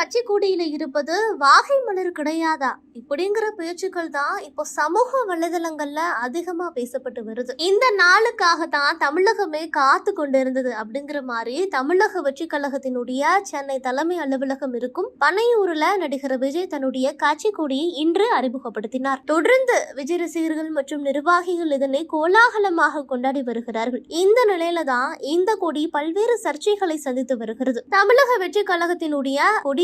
கட்சி கூடியில இருப்பது வாகை மலர் கிடையாதா? இப்படிங்கிற பேச்சுக்கள் தான் இப்போ சமூக வலைதளங்கள்ல அதிகமா பேசப்பட்டு வருது. இந்த நாளுக்காக தான் தமிழகமே காத்து கொண்டிருந்தது அப்படிங்கிற மாதிரி தமிழக வெற்றி கழகத்தினுடைய சென்னை தலைமை அலுவலகம் இருக்கும் பனையூர்ல நடிகர் விஜய் தன்னுடைய கட்சி கொடியை இன்று அறிமுகப்படுத்தினார். தொடர்ந்து விஜய் ரசிகர்கள் மற்றும் நிர்வாகிகள் இதனை கோலாகலமாக கொண்டாடி வருகிறார்கள். இந்த நிலையில தான் இந்த கொடி பல்வேறு சர்ச்சைகளை சந்தித்து வருகிறது. தமிழக வெற்றி கழகத்தினுடைய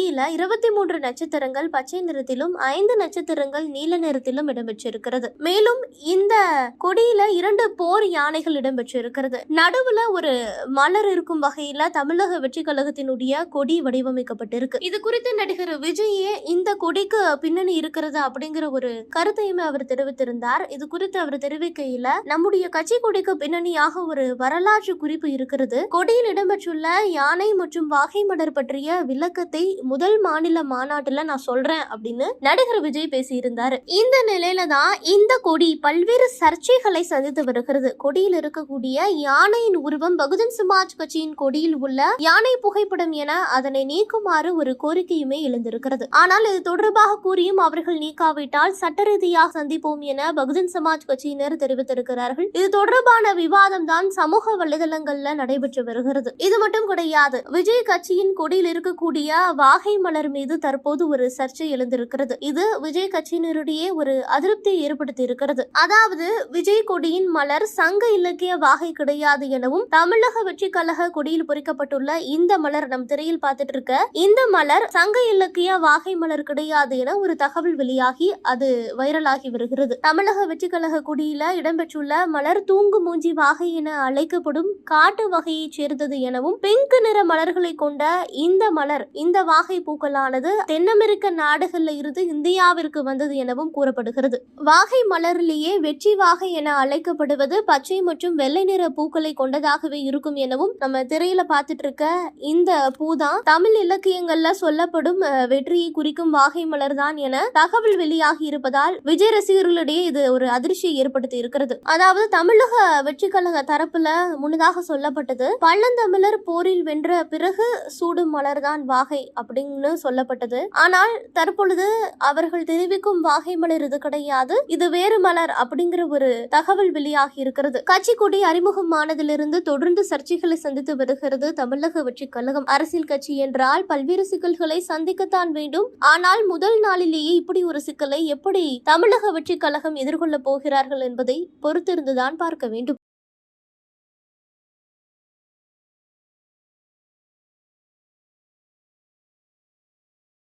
கொடியில இருபத்தி மூன்று நட்சத்திரங்கள் பச்சை நிறத்திலும் ஐந்து நட்சத்திரங்கள் நீல நிறத்திலும் இடம்பெற்றிருக்கிறது. மேலும் இந்த கொடியில இரண்டு போர் யானைகள் இடம்பெற்றிருக்கிறது. நடுவுல ஒரு மலர் இருக்கும் வகையில தமிழக வெற்றி கழகத்தினுடைய கொடி வடிவமைக்கப்பட்டிருக்கு. இது குறித்து நடிகர் விஜயே இந்த கொடிக்கு பின்னணி இருக்கிறது அப்படிங்கிற ஒரு கருத்தையுமே அவர் தெரிவித்திருந்தார். இது குறித்து அவர் தெரிவிக்கையில நம்முடைய கட்சி கொடிக்கு பின்னணியாக ஒரு வரலாற்று குறிப்பு இருக்கிறது. கொடியில் இடம்பெற்றுள்ள யானை மற்றும் வாகை மலர் பற்றிய விளக்கத்தை முதல் மாநில மாநாட்டுல நான் சொல்றேன் அப்படின்னு நடிகர் விஜய் பேசியிருந்தாரு. இந்த நிலையில தான் இந்த கொடி பல்வேறு சர்ச்சைகளை சந்தித்து வருகிறது. கொடியில் இருக்கக்கூடிய யானையின் உருவம் பகுஜன் சமாஜ் கட்சியின் கொடியில் உள்ள யானை புகைப்படம் என அதனை நீக்குமாறு ஒரு கோரிக்கையுமே எழுந்திருக்கிறது. ஆனால் இது தொடர்பாக கூறியும் அவர்கள் நீக்காவிட்டால் சட்ட ரீதியாக சந்திப்போம் என பகுஜன் சமாஜ் கட்சியினர் தெரிவித்திருக்கிறார்கள். இது தொடர்பான விவாதம் தான் சமூக வலைதளங்கள்ல நடைபெற்று வருகிறது. இது மட்டும் கிடையாது விஜய் கட்சியின் கொடியில் இருக்கக்கூடிய வாகை மலர் மீது தற்போது ஒரு சர்ச்சை எழுந்திருக்கிறது. இது விஜய் கட்சியினரிடையே ஒரு அதிருப்தியை ஏற்படுத்தி இருக்கிறது அதாவது விஜய் கொடியின் மலர் சங்க இலக்கிய வாகை கிடையாது எனவும் தமிழக வெற்றி கழக கொடியில் பொறிக்கப்பட்டுள்ள இந்த மலர் நம் திரையில் பார்த்துட்டு இருக்க இந்த மலர் சங்க இலக்கிய வாகை மலர் கிடையாது என ஒரு தகவல் வெளியாகி அது வைரலாகி வருகிறது. தமிழக வெற்றி கழக கொடியில இடம்பெற்றுள்ள மலர் தூங்கு மூஞ்சி வாகை என அழைக்கப்படும் காட்டு வகையைச் சேர்ந்தது எனவும் பிங்க் நிற மலர்களை கொண்ட இந்த மலர் இந்த வாகை பூக்களானது தென்னமெரிக்க நாடுகளில் நாடுகள்ல இருந்து இந்தியாவிற்கு வந்தது எனவும் கூறப்படுகிறது. வாகை மலரிலேயே வெற்றி வாகை என அழைக்கப்படுவது பச்சை மற்றும் வெள்ளை நிற பூக்களை கொண்டதாகவே இருக்கும் எனவும் நம்ம திரையில பார்த்துட்டு இருக்க இந்த பூதான் தமிழ் இலக்கியங்கள்ல சொல்லப்படும் வெற்றியை குறிக்கும் வாகை மலர் தான் என தகவல் வெளியாகி இருப்பதால் விஜய் ரசிகர்களிடையே இது ஒரு அதிர்ச்சியை ஏற்படுத்தி இருக்கிறது. அதாவது தமிழக வெற்றி கழக தரப்புல முன்னதாக சொல்லப்பட்டது பழந்தமிழர் போரில் வென்ற பிறகு சூடும் மலர்தான் வாகை அப்படி அப்படின்னு சொல்லப்பட்டது. ஆனால் தற்பொழுது அவர்கள் தெரிவிக்கும் வாகை மலர் இது கிடையாது. இது வேறு மலர் அப்படிங்கிற ஒரு தகவல் வெளியாகி இருக்கிறது. கட்சி கொடி அறிமுகமானதிலிருந்து தொடர்ந்து சர்ச்சைகளை சந்தித்து வருகிறது தமிழக வெற்றி கழகம். அரசியல் கட்சி என்றால் பல்வேறு சிக்கல்களை சந்திக்கத்தான் வேண்டும். ஆனால் முதல் நாளிலேயே இப்படி ஒரு சிக்கலை எப்படி தமிழக வெற்றி கழகம் எதிர்கொள்ளப் போகிறார்கள் என்பதை பொறுத்திருந்துதான் பார்க்க வேண்டும்.